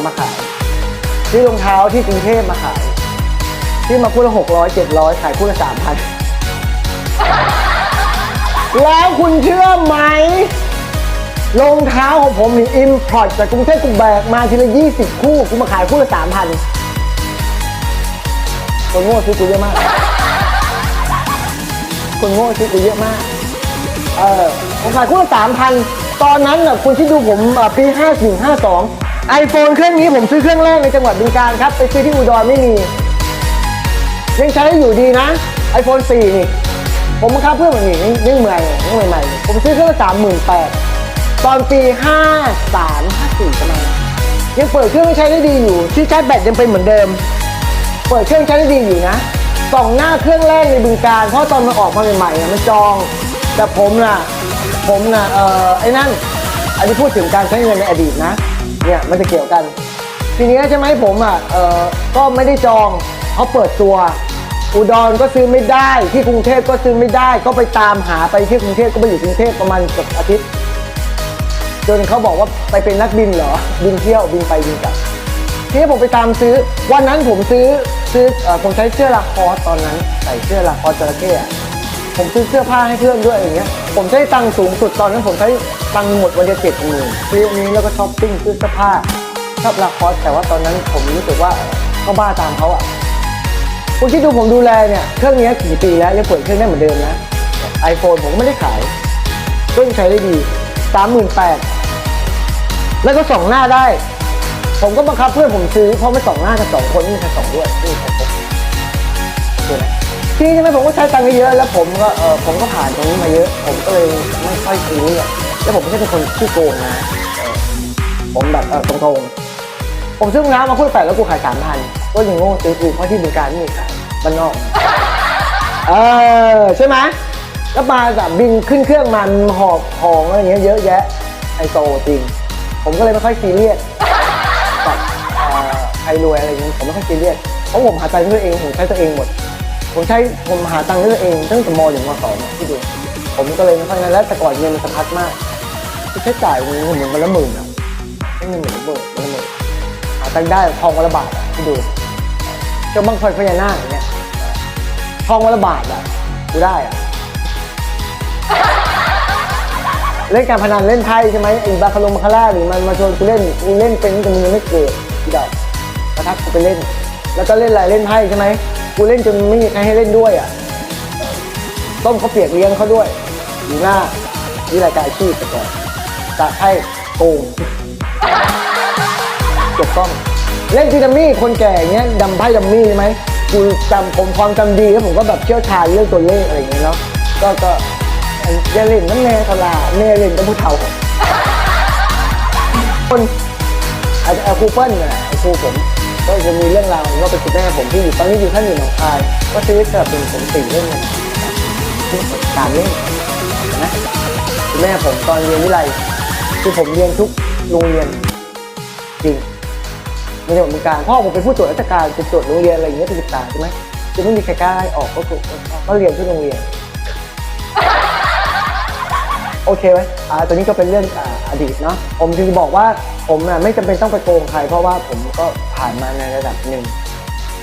เอามาขายที่รองเท้าที่กรุงเทพมาขายที่มาคู่ละหกร้อยเจ็ดร้อยขายคู่ละสามพันแล้วคุณเชื่อไหมรองเท้าของผมนี่อิมพอร์ตจากกรุงเทพกูแบกมาทีละยี่สิบคู่กูมาขายคู่ละสามพันคนโง่ซื้อกูเยอะมาก คนโง่ซื้อกูเยอะมาก เออผมขายคู่ละสามพัน ตอนนั้นน่ะคุณที่ดูผมปีห้าสี่ห้าสอง ไอโฟนเครื่องนี้ผมซื้อเครื่องแรกในจังหวัดบึงการครับ ไปซื้อที่อุดรไม่มี ยังใช้อยู่ดีนะ iPhone 4 นี่ ผมบังคับเพื่อนมันนี่ยังยังใหม่ยังใหม่ๆ ผมซื้อเครื่องละสามหมื่นแปดตอนปีห้าสามห้าสี่ประมาณยังเปิดเครื่องใช้ได้ดีอยู่ ที่ชาร์จแบตยังเป็นเหมือนเดิม เปิดเครื่องใช้ได้ดีอยู่นะส่องหน้าเครื่องแรกในบึงการ เพราะตอนมันออกมาใหม่ๆมันจอง แต่ผมน่ะ ผมน่ะเออไอ้นั่น อันนี้พูดถึงการใช้เงินในอดีตนะ เนี่ยมันจะเกี่ยวกัน ทีนี้ใช่ไหมผมอะเออก็ไม่ได้จองเขาเปิดตัว อุดรก็ซื้อไม่ได้ ที่กรุงเทพก็ซื้อไม่ได้ ก็ไปตามหาไปที่กรุงเทพก็ไปอยู่กรุงเทพประมาณเกือบอาทิตย์ จนเขาบอกว่าไปเป็นนักบินเหรอ บินเที่ยวบินไปบินกลับทีนี้ผมไปตามซื้อ วันนั้นผมซื้อซื้อผมใช้เสื้อลาคอสตอนนั้น ใส่เสื้อลาคอสจระเข้อะผมซื้อเสื้อผ้าให้เพื่อนด้วยอย่างเงี้ย ผมใช้ตังค์สูงสุดตอนนั้นผมใช้ ตังค์หมดวันเดียวเจ็ดหมื่นซื้ออันนี้แล้วก็ช้อปปิ้งซื้อเสื้อผ้าชอบลาคอสแต่ว่าตอนนั้นผมรู้สึกว่าก็บ้าตามเขาอะคุณคิดดูผมดูแลเนี่ยเครื่องนี้กี่ปีแล้วยังเปิดเครื่องได้เหมือนเดิมนะไอโฟนผมก็ไม่ได้ขายเครื่องใช้ได้ดีสามหมื่นแปดแล้วก็ส่องหน้าได้ ผมก็บังคับเพื่อนผมซื้อเพราะไม่สองหน้ากันสองคนไม่มีใครสองด้วยไม่มีใครครบโอเคไหมทีนี้ใช่ไหมผมก็ใช้ตังค์เยอะแล้วผมก็เออผมก็ผ่านตรงนี้มาเยอะ ผมก็เลยไม่ค่อยซื้ออะ แล้วผมไม่ใช่เป็นคนขี้โกงนะผมแบบเออตรงๆ ผมซื้อรองเท้ามาคู่แปดแล้วกูขายสามพันก็ยังโง่ซื้อกูเพราะที่บึงการไม่มีขายบ้านนอกเออใช่ไหมแล้วมาแบบบินขึ้นเครื่องมันหอบของอะไรเงี้ยเยอะแยะไอโตจริง ผมก็เลยไม่ค่อยซีเรียสกับใครรวยอะไรอย่างนี้ผมไม่ค่อยซีเรียสเพราะผมหาตังค์ด้วยตัวเองผมใช้ตัวเองหมด ผมใช้ผมหาตังค์ด้วยตัวเองตั้งแต่มถึงมสองที่ดูผมก็เลยไม่ค่อยนั้นแล้วแต่ก่อนเงินมันสะพัดมาก ที่ใช้จ่ายมันเหมือนวันละหมื่นอะไม่เงินหมือนละหมื่นวันละหมื่นหาตังค์ได้ทองวันละบาทอะที่ดูเจ้าบังไฟพญานาคอย่างเงี้ยทองวันละบาทอะดูได้อะเล่นการพนันเล่นไพ่ใช่ไหมไอ้บาคาโลมาคาร่าหรือมันมาชวนกูเล่นกูเล่นเป็นแต่มึงยังไม่เกิดพี่ดอกมาทักกูไปเล่น แล้วก็เล่นอะไรเล่นไพ่ใช่ไหมกูเล่นจนไม่มีใครให้เล่นด้วยอะต้มเขาเปียกเลี้ยงเขาด้วยอยู่หน้าวิรายการอาชีพแต่ก่อน ตาไพ่โกงจบต้องเล่นจีดัมมี่คนแก่อย่างเงี้ยดำไพ่ดัมมี่ใช่ไหมกูจำผมความจำดีแล้วผมก็แบบเชี่ยวชาญเรื่องตัวเลขอะไรอย่างเงี้ยเนาะก็ก็อย่าเล่นน้ำแน่ตลาแน่เล่นกับผู้เฒ่าคนอาจจะเอาครูเปิ้ลเนี่ยไอ้ครูผมก็จะมีเรื่องราวว่าเป็นคุณแม่ผมที่อยู่ตอนนี้อยู่ท่านอยู่หนองคาย ก็ซื้อสลับเป็นผมสี่เล่มเลยสามเล่มนะคุณแม่ผมตอนเรียนวิไล คือผมเรียนทุกโรงเรียนจริงไม่ใช่ผมเป็นการพ่อผมเป็นผู้ตรวจราชการเป็นตรวจโรงเรียนอะไรอย่างเงี้ยเป็นศึกษาใช่ไหมจะไม่มีใครกล้าให้ออกก็คือก็เรียนที่โรงเรียน โอเคไหมอ่าตัวนี้ก็เป็นเรื่องอ่าอดีตเนาะผมจึงบอกว่าผมน่ะไม่จำเป็นต้องไปโกงใครเพราะว่าผมก็ผ่านมาในระดับหนึ่ง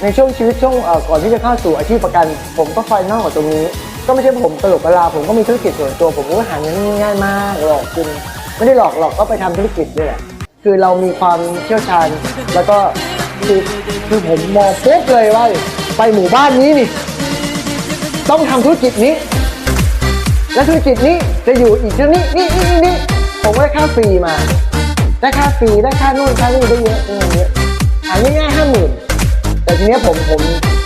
ในช่วงชีวิตช่วงก่อนที่จะเข้าสู่อาชีพประกัน ผมก็ไฟนอลกับตรงนี้ ก็ไม่ใช่ผมตลกเวลาผมก็มีธุรกิจส่วนตัว ผมก็หาเงินง่ายมากหลอกคุณ ไม่ได้หลอกหรอกก็ไปทำธุรกิจด้วยแหละคือเรามีความเชี่ยวชาญ แล้วก็คือคือผมมองปุ๊บเลยว่าไปหมู่บ้านนี้นี่ ต้องทำธุรกิจนี้ และธุรกิจนี้จะอยู่อีกเท่านี้นี่นี่นี่นี่ผมก็ได้ค่าฟรีมา ได้ค่าฟรีได้ค่านู่นค่านี่ได้เยอะได้เงินเยอะหายง่ายๆห้าหมื่นแต่ทีเนี้ยผมผม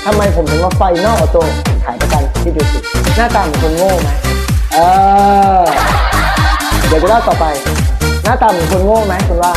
ทำไมผมถึงมาไฟนอกออโต้ขายประกันที่ดูสิหน้าตาเหมือนคนโง่ไหมเออ เดี๋ยวจะเล่าต่อไป หน้าตาเหมือนคนโง่ไหมคุณว่า